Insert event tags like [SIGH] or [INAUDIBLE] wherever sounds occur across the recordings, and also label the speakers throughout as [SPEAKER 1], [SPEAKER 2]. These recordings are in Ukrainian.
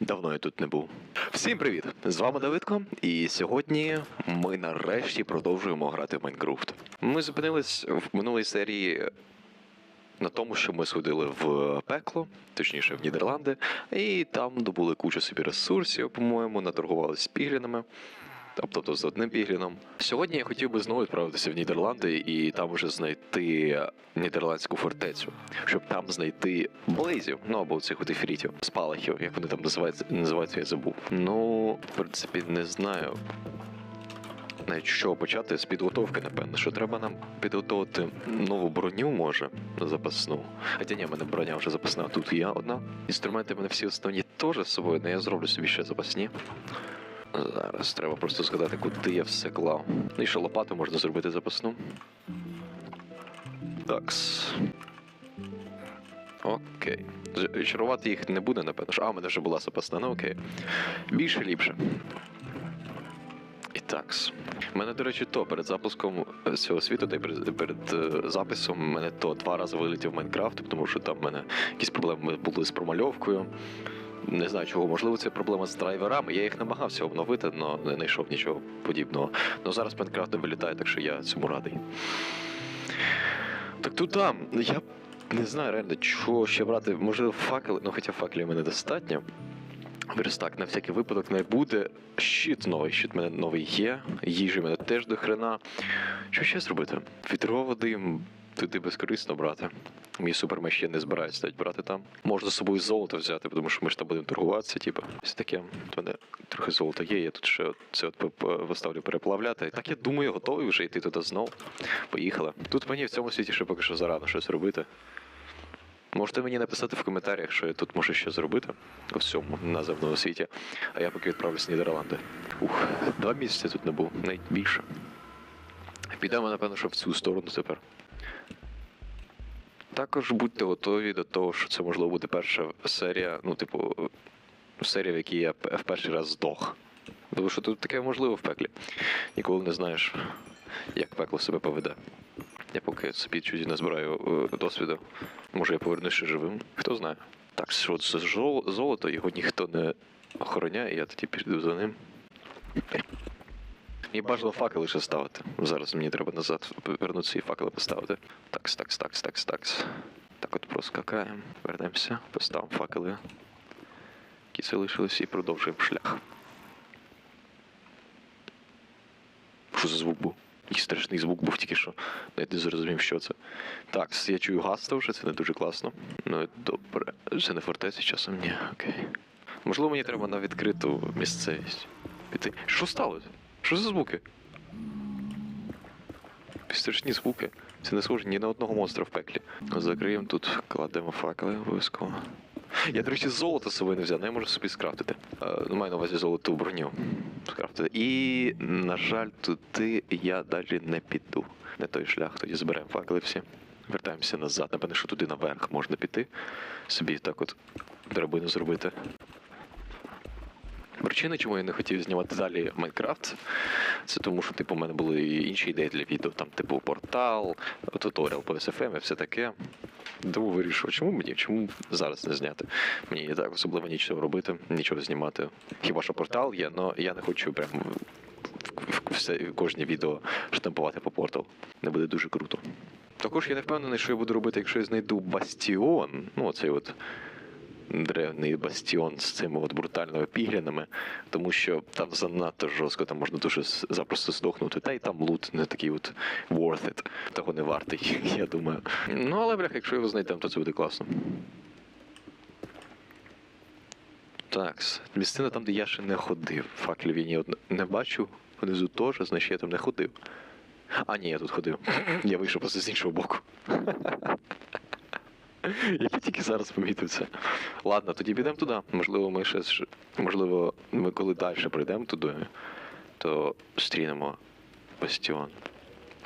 [SPEAKER 1] Давно я тут не був. Всім привіт! З вами Давидко, і сьогодні ми нарешті продовжуємо грати в Майнкрафт. Ми зупинились в минулій серії на тому, що ми сходили в пекло, точніше в Нідерланди, і там добули кучу собі ресурсів, по-моєму, наторгувалися з піглінами. Тобто з одним пігліном. Сьогодні я хотів би знову відправитися в Нідерланди і там уже знайти нідерландську фортецю, щоб там знайти блейзів, ну або цих от ефрітів, спалахів, як вони там називаються, називаються, я забув. Ну, в принципі, не знаю. Навіть чого почати з підготовки, напевно, що треба нам підготувати нову броню, може, запасну. Хоча ні, в мене броня вже запасна, тут є одна. Інструменти в мене всі основні теж з собою, але я зроблю собі ще запасні. Зараз треба просто згадати, куди я все клав. І ще лопату можна зробити запасну. Такс. Окей. Чарувати їх не буде, напевно. А, у мене вже була запасна, ну окей. Більше ліпше. І такс. У мене, до речі, то перед запуском е, цього світу, та й перед, перед е, записом, мене то два рази вилетів Майнкрафт, тому що там в мене якісь проблеми були з промальовкою. Не знаю чого, можливо, це проблема з драйверами. Я їх намагався обновити, але не знайшов нічого подібного. Ну зараз Майнкрафт не вилітає, так що я цьому радий. Так тут там, я не знаю реально, чого ще брати. Можливо, факели, ну хоча факелів мене достатньо. Верстак, на всякий випадок не буде. Щит новий, щит мене новий є. Їжі мене теж до хрена. Що ще зробити? Вітроводи туди безкорисно брати. Мій супермеч ще не збирається навіть брати там. Можна з собою золото взяти, тому що ми ж там будемо торгуватися, типу. Ось таке. У мене трохи золота є, я тут ще це от виставлю переплавляти. Так я думаю, готовий вже йти туди знов. Поїхали. Тут мені в цьому світі ще поки що зарано щось робити. Можете мені написати в коментарях, що я тут можу ще зробити у всьому наземному світі, а я поки відправлюсь в Нідерланди. Ух, два місяці тут не був, навіть більше. Підемо, напевно, що в цю сторону тепер. Також будьте готові до того, що це можливо буде перша серія, ну, типу, серія, в якій я в перший раз здох. Тому що тут таке можливо в пеклі. Ніколи не знаєш, як пекло себе поведе. Я поки собі чуть не збираю е, досвіду. Може я повернусь ще живим, хто знає. Так, що це золото, його ніхто не охороняє, я тоді піду за ним. Мені бажано факели ще ставити. Зараз мені треба назад повернутися і факели поставити. Такс, такс, такс, такс, такс. Так от проскакаємо, вернемося, поставимо факели, які залишилися, і продовжуємо шлях. Що за звук був? Який страшний звук був тільки що. Навіть не зрозумів, що це. Так, я чую гаста вже, це не дуже класно. Ну, добре. Це не фортеця часом, ні, окей. Можливо, мені треба на відкриту місцевість піти. Що сталося? Що за звуки? Страшні звуки. Це не схоже ні на одного монстра в пеклі. Закриємо тут, кладемо факели обов'язково. Я, до речі, золото з собою не взяв, але я можу собі скрафтити. Е, маю на увазі золоту броню. Скрафтити. І, на жаль, туди я далі не піду. Не той шлях, тоді зберемо факели всі. Вертаємося назад. Напевне, що туди наверх можна піти. Собі так от драбину зробити. Причина, чому я не хотів знімати далі Майнкрафт, це тому, що типу, у мене були інші ідеї для відео, там, типу, портал, туторіал по SFM і все таке. Тому вирішив, чому мені, чому зараз не зняти? Мені і так особливо нічого робити, нічого знімати. Хіба що портал є, але я не хочу прям все, кожне відео штампувати по портал. Не буде дуже круто. Також я не впевнений, що я буду робити, якщо я знайду бастіон. Ну, оцей от древний бастіон з цими от брутальними піглянами, тому що там занадто жорстко, там можна дуже запросто здохнути. Та й там лут не такий от worth it, того не вартий, [LAUGHS] я думаю. Ну, але бляха, якщо його знайдемо, то це буде класно. Так, місцина там, де я ще не ходив. Факелів я ні не бачу. Внизу теж, значить я там не ходив. А, ні, я тут ходив. [CLEARS THROAT] Я вийшов просто з іншого боку. [LAUGHS] Я тільки зараз помітив це. Ладно, тоді підемо туди. Можливо, ми ще можливо, ми коли далі прийдемо туди, то зустрінемо бастіон.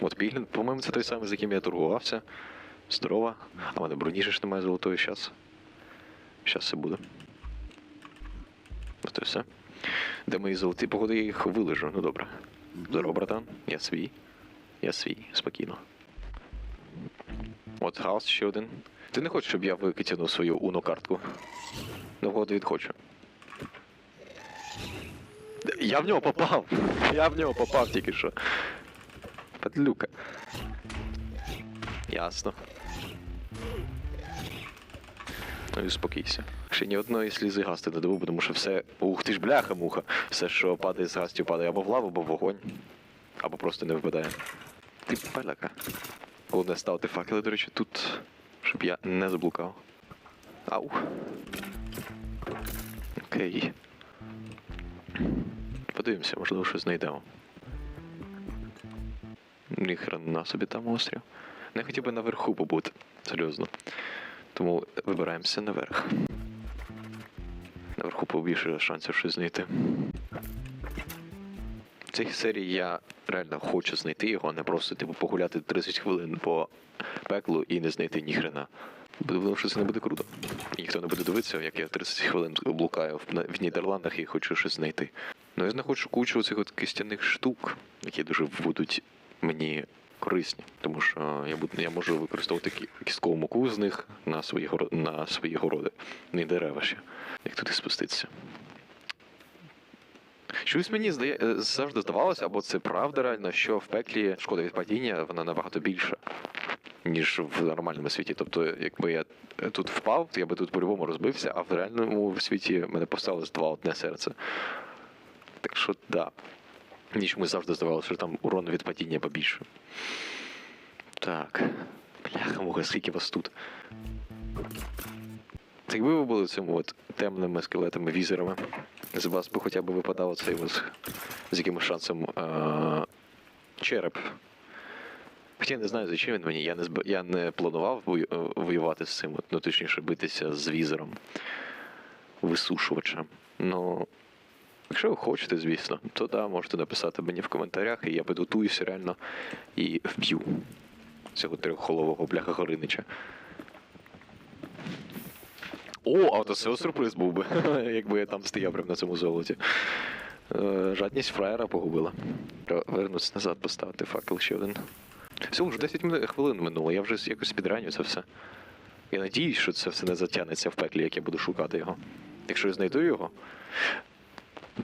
[SPEAKER 1] От Піглін, по-моєму, це той самий, з яким я торгувався. Здорова. А в мене броні ж немає золотої щас. Щас все буде. От і все. Де мої золоті погоди, я їх вилежу. Ну добре. Здорово, братан. Я свій. Я свій, спокійно. От хаос ще один. Ти не хочеш, щоб я викитягнув свою уно картку? Ну, от він хоче. Я в нього попав! Я в нього попав тільки що. Падлюка. Ясно. Ну і успокійся. Ще ні одної слізи гасти не добув, тому що все. Ух ти ж бляха-муха. Все, що падає з гастів, падає або в лаву, або в вогонь. Або просто не випадає. Ти паляка. Головне ставити факели, до речі, тут, щоб я не заблукав. Ау. Окей. Подивимося, можливо, щось знайдемо. Ніхрена собі там острів. Не хотів би наверху побути, серйозно. Тому вибираємося наверх. Наверху побільше шансів щось знайти. В цій серії я реально хочу знайти його, а не просто типу погуляти 30 хвилин по пеклу і не знайти ніхрена. Бо думаю, що це не буде круто. Ніхто не буде дивитися, як я 30 хвилин блукаю в, Нідерландах і хочу щось знайти. Ну я знаходжу кучу цих от кістяних штук, які дуже будуть мені корисні, тому що я буду я можу використовувати кісткову муку з них на свої горо- на свої городи, не дерева ще. Як туди спуститися? Щось мені здає е, завжди здавалося, або це правда реально, що в пеклі шкода від падіння вона набагато більша, ніж в нормальному світі. Тобто, якби я тут впав, то я би тут по-любому розбився, а в реальному світі мене поставилось два одне серце. Так що, да. Мені чомусь завжди здавалося, що там урон від падіння побільше. Так. Бляха, муха, скільки вас тут. Це Якби ви були цими от темними скелетами, візерами, з вас би хоча б випадав цей з якимось шансом е- череп. Хоча я не знаю, за чим він мені. Я не зб... я не планував е, воювати з цим, ну точніше битися з візером, висушувачем. Ну, якщо ви хочете, звісно, то да, можете написати мені в коментарях, і я підготуюся реально і вб'ю цього трьохголового бляха Горинича. О, а то це сюрприз був би, [LAUGHS] якби я там стояв прямо на цьому золоті. Е, Жадність фраєра погубила. Вернутися назад, поставити факел ще один. Все, вже 10 хвилин минуло, я вже якось підраню це все. Я надіюсь, що це все не затягнеться в пеклі, як я буду шукати його. Якщо я знайду його.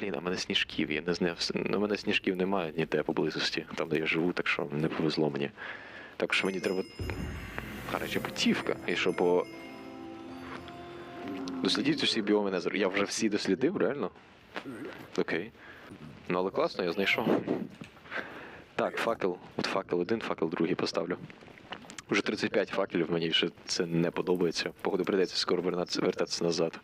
[SPEAKER 1] Блін, а мене сніжків, я не знаю. У мене сніжків немає ніде поблизості, там де я живу, так що не повезло мені. Так що мені треба. Гаряча путівка. І що по. Дослідіть усі біоми Незеру. Я вже всі дослідив, реально? Окей. Ну але класно, я знайшов. Так, факел. От факел один, факел другий поставлю. Уже 35 факелів, мені вже це не подобається. Походу прийдеться скоро вертатися назад.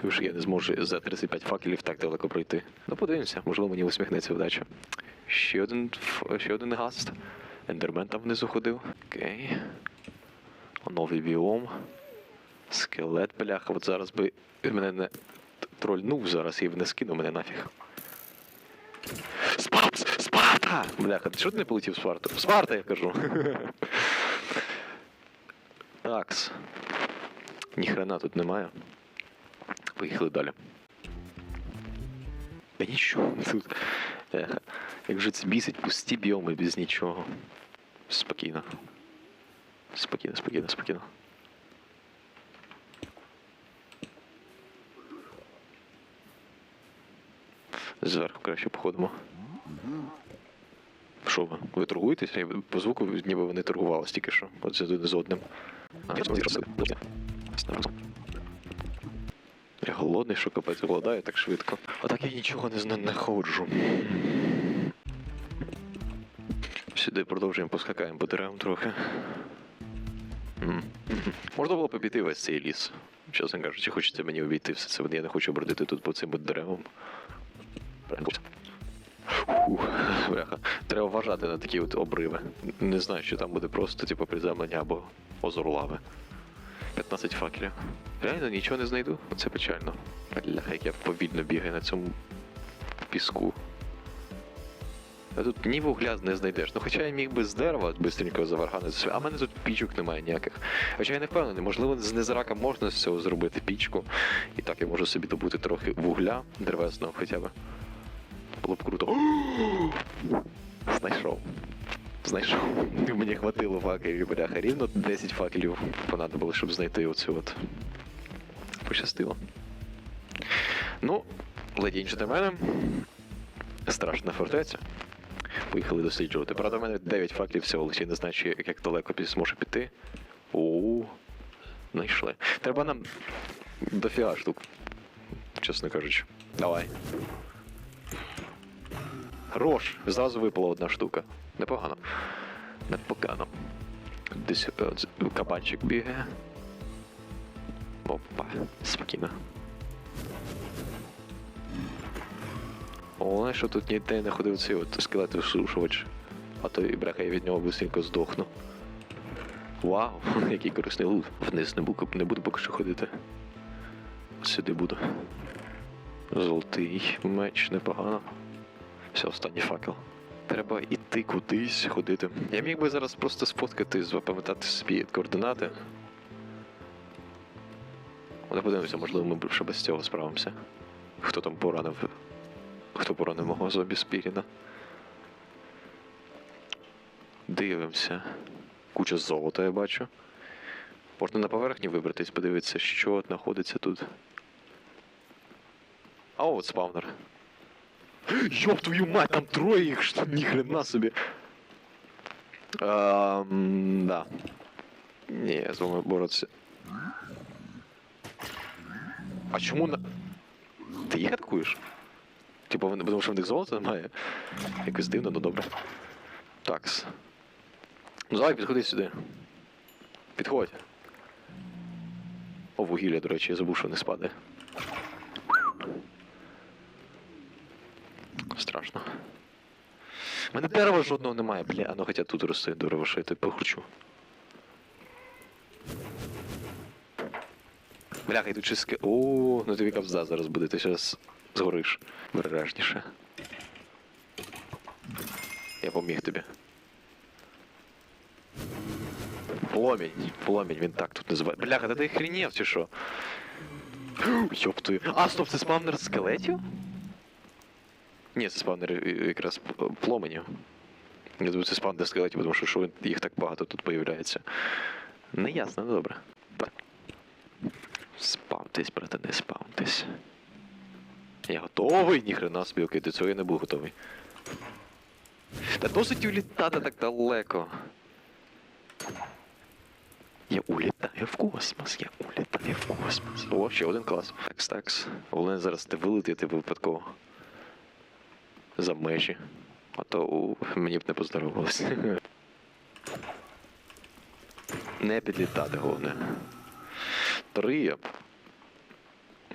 [SPEAKER 1] Тому що я не зможу за 35 факелів так далеко пройти. Ну, подивимося, можливо, мені усміхнеться вдача. Ще один, ще один гаст. Ендермен там внизу ходив. Окей. Новий біом. Скелет, бляха. От зараз би мене не трольнув зараз і не скинув мене нафіг. Спарт! Спарта! Бляха, ти чого ти не полетів в Спарту? Спарта, я кажу. Такс. Ніхрена тут немає. Поїхали далі. Та нічого тут. Еха. Як же це бісить пусті біоми без нічого. Спокійно. Спокійно, спокійно, спокійно. Зверху краще походимо. Що ви? Ви торгуєтеся? Я По звуку ніби вони торгувалися тільки що. От з один з одним. Я голодний, що капець голодаю так швидко. А так я нічого не знаходжу. Сюди продовжуємо поскакаємо по деревам трохи. Можна було б обійти весь цей ліс. Чесно кажучи, хочеться мені обійти все це. Я не хочу бродити тут по цим деревам. Бляха. Треба вважати на такі от обриви. Не знаю, що там буде просто, типу, приземлення або озеро лави. 15 факелів. Реально нічого не знайду? Це печально. Бляха, як я повільно бігаю на цьому піску. А тут ні вугля не знайдеш. Ну хоча я міг би з дерева бистренько заварганити а в мене тут пічок немає ніяких. Хоча я не впевнений, можливо, з незрака можна з цього зробити пічку. І так я можу собі добути трохи вугля древесного хоча б. Було б круто. [GASPS] Знайшов. Знайшов. Мені хватило факелів, бляха. Рівно 10 факелів понадобило, щоб знайти оцю от. Пощастило. Ну, Леді джентльмени. Страшна фортеця. Поїхали досліджувати. Правда, в мене 9 фактів всього, лише не знаю, чи як- далеко зможу піти. О, знайшли. Треба нам дофіга штук. Чесно кажучи. Давай. Хорош. Зразу випала одна штука. Непогано. Непогано. Десь е, кабанчик бігає. Опа, спокійно. Головне, що тут ніде не ходив цей от скелетосушувач. А то і бляха від нього быстренько здохну. Вау, [LAUGHS] який корисний лут. Вниз не буду, не буду поки що ходити. Сюди буду. Золотий меч, непогано. Все, останній факел. Треба іти кудись ходити. Я міг би зараз просто сфоткати, запам'ятати собі координати. Але подивимося, можливо, ми ще без цього справимося. Хто там поранив? Хто поранив мого зомбі Спіріна? Дивимося. Куча золота я бачу. Можна на поверхні вибратись, подивитися, що знаходиться тут. А от спавнер. Йоп твою мать, там троє їх, що ніхрена собі. Ем, да. Ні, я з вами. А чому на. Ти їх атакуєш? Вони- тому що в них золота немає. Якось дивно, ну добре. Такс. Ну давай підходи сюди. Підходь. О, вугілля, до речі, я забув, що не спаде. Страшно. У мене дерева жодного немає, бля, ну хоча тут росте дерево, що я тебе похочу. Бляха, щось... ски- О, ну тобі капзда зараз буде, ти зараз згориш. Бережніше. Я поміг тобі. Пломінь, пломінь, він так тут називає. Бляха, та ти хренів чи що? Йоп. А, стоп, це спавнер скелетів? Ні, це спавнер якраз пломенів. Я думаю, це спавнер скелетів, тому що, що їх так багато тут появляється. Не ясно, ну добре. Так. Спавтесь, брате, не спавтесь. Я готовий, ніхрена собі, окей, до цього я не був готовий. Та досить улітати так далеко. Я улітаю в космос, я улітаю в космос. О, ще один клас. Такс, такс. Головне зараз ти вилетіти випадково. За межі. А то мені б не поздоровалося. [LAUGHS] Не підлітати, головне. Три.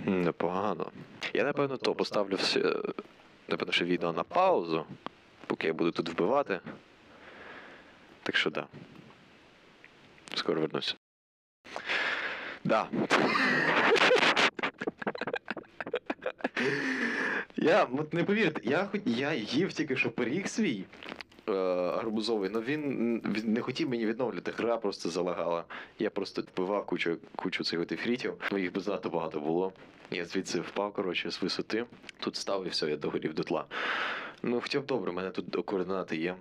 [SPEAKER 1] Непогано. Я напевно то поставлю все. Напевно, ще відео на паузу, поки я буду тут вбивати. Так що да. Скоро вернусь. Да. [LAUGHS] Я, от не повірите, я хоч я їв тільки що пиріг свій е, гарбузовий, але він, він не хотів мені відновлювати. Гра просто залагала. Я просто вбивав кучу, кучу цих от ефрітів, ну їх би занадто багато було. Я звідси впав, коротше, з висоти. Тут став і все, я догорів до тла. Ну, хоча б добре, у мене тут координати є.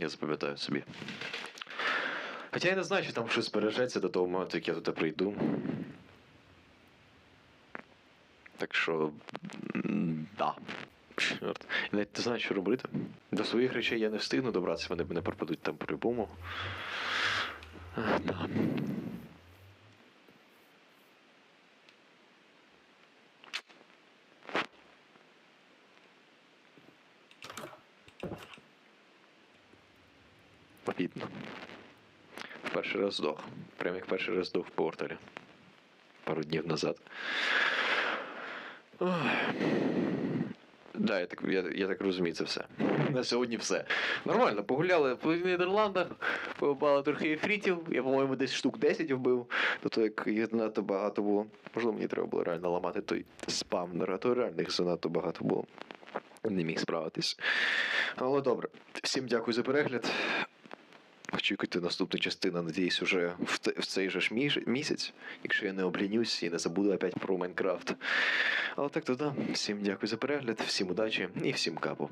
[SPEAKER 1] Я запам'ятаю собі. Хоча я не знаю, чи там щось збережеться до того моменту, як я туди прийду. Так що. Да. Чорт. Я навіть не знаю, що робити. До своїх речей я не встигну добратися, вони мене пропадуть там по-любому. Да. Обідно. Перший раз здох. Прям як перший раз здох в порталі. Пару днів назад. Да, я так, я, я так розумію, це все. На сьогодні все. Нормально, погуляли по Нідерландах, побали трохи ефрітів. Я, по-моєму, десь штук 10 вбив. Тобто, як їх занадто багато було. Можливо, мені треба було реально ламати той спавнер, а то реально їх занадто багато було. Не міг справитись. Але добре. Всім дякую за перегляд. Очікуйте наступну частину, надіюсь, уже в, цей же ж місяць, якщо я не облінюсь і не забуду опять про Майнкрафт. Але так то да. Всім дякую за перегляд, всім удачі і всім капу.